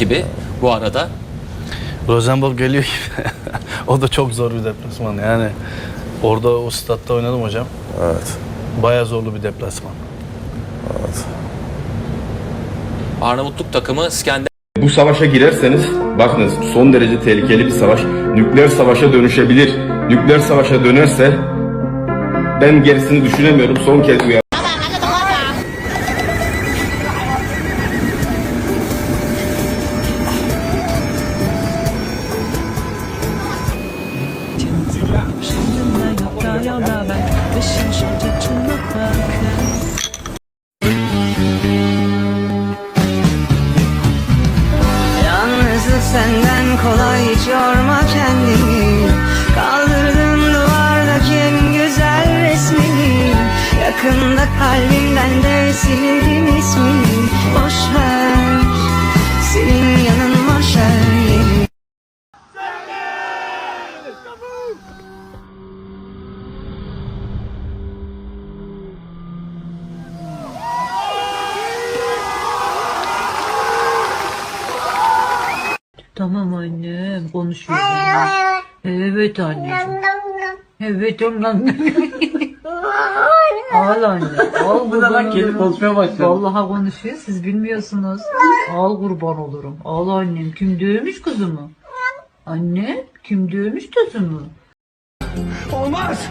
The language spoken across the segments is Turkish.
gibi bu arada. Rosenborg geliyor gibi. o da çok zor bir deplasman. Yani orada o statta oynadım hocam. Evet. Bayağı zorlu bir deplasman. Arnavutluk takımı Skender Bu savaşa girerseniz bakınız son derece tehlikeli bir savaş. Nükleer savaşa dönüşebilir. Nükleer savaşa dönerse ben gerisini düşünemiyorum. Son kez uyar. Yalnızlık senden kolay hiç yorma kendini. Kaldırdın duvardaki en güzel resmini. Yakında kalbimden de sildim ismini. Boş ver senin Tamam annem konuşuyorum. Evet anneciğim. Evet annem. Al anne. Al kurban olurum. konuşmaya başladı. Vallahi konuşuyor siz bilmiyorsunuz. Al kurban olurum. Al annem. Kim dövmüş kızımı? Anne kim dövmüş kızımı? Olmaz!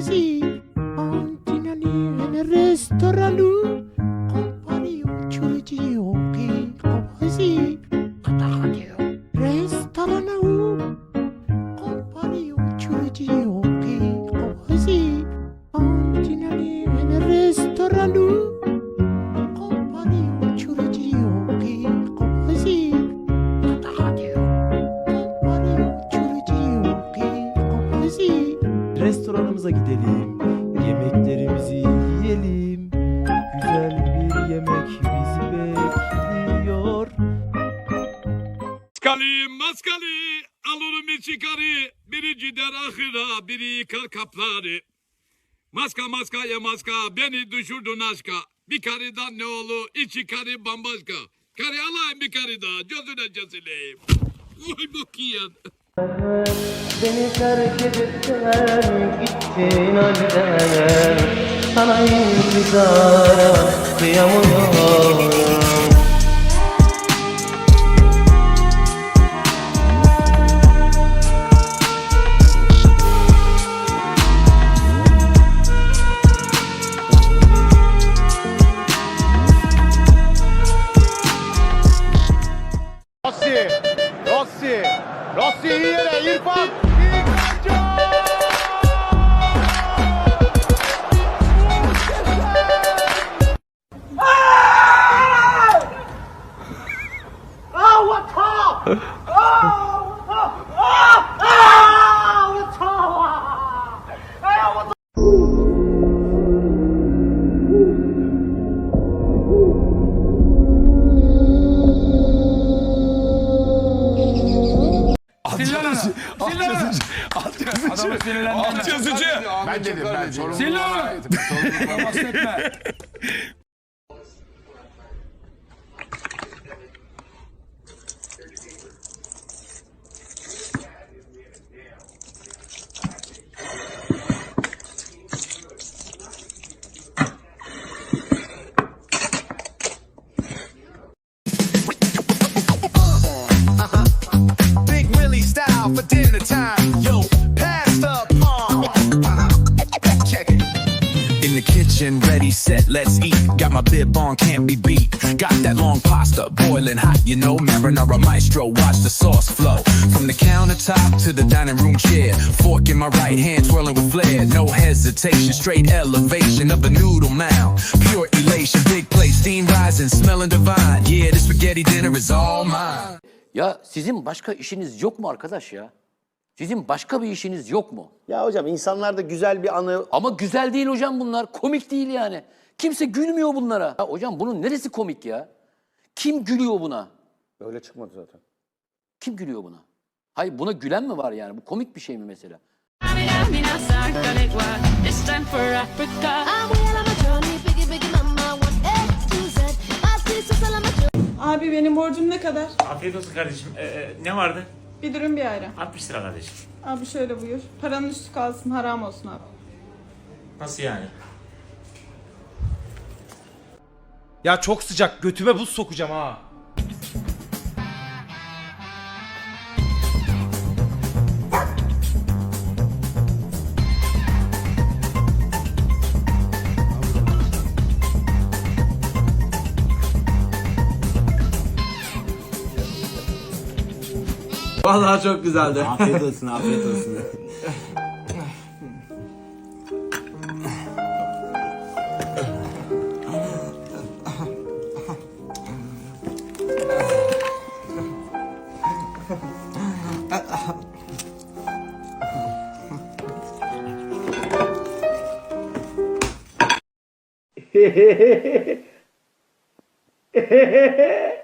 Sì, continua lì nel ristorante. Restoranımıza gidelim, yemeklerimizi yiyelim. Güzel bir yemek bizi bekliyor. Maskali, maskali, alırım içi karı, biri gider ahıra, biri yıkar kapları. Maska maska ya maska, beni düşürdün aşka. Bir karıdan ne olur, içi karı bambaşka. Karı alayım bir karı daha, gözüne kesileyim. Vay bakayım. Beni terk edip sen gittin halden Sana intizara kıyamıyorum up. Ah! Oh, what's up? Yere, İrfan. Alt yazıcı. Ben dedim ben. Sinan. Bahsetme. Kitchen, ready, set, let's eat. Got my bib on, can't be beat. Got that long pasta, boiling hot, you know. Marinara maestro, watch the sauce flow. From the countertop to the dining room chair. Fork in my right hand, twirling with flair. No hesitation, straight elevation of the noodle mound. Pure elation, big plate, steam rising, smelling divine. Yeah, this spaghetti dinner is all mine. Ya sizin başka işiniz yok mu arkadaş ya? Sizin başka bir işiniz yok mu? Ya hocam insanlar da güzel bir anı Ama güzel değil hocam bunlar. Komik değil yani. Kimse gülmüyor bunlara. Ya hocam bunun neresi komik ya? Kim gülüyor buna? öyle çıkmadı zaten. Kim gülüyor buna? Hayır buna gülen mi var yani? Bu komik bir şey mi mesela? Abi benim borcum ne kadar? Afiyet olsun kardeşim. Ee, ne vardı? Bir dürüm bir ayran. 60 lira kardeşim. Abi şöyle buyur. Paranın üstü kalsın haram olsun abi. Nasıl yani? Ya çok sıcak. Götüme buz sokacağım ha. Vallahi çok güzeldi. Afiyet olsun, afiyet olsun. Hehehehe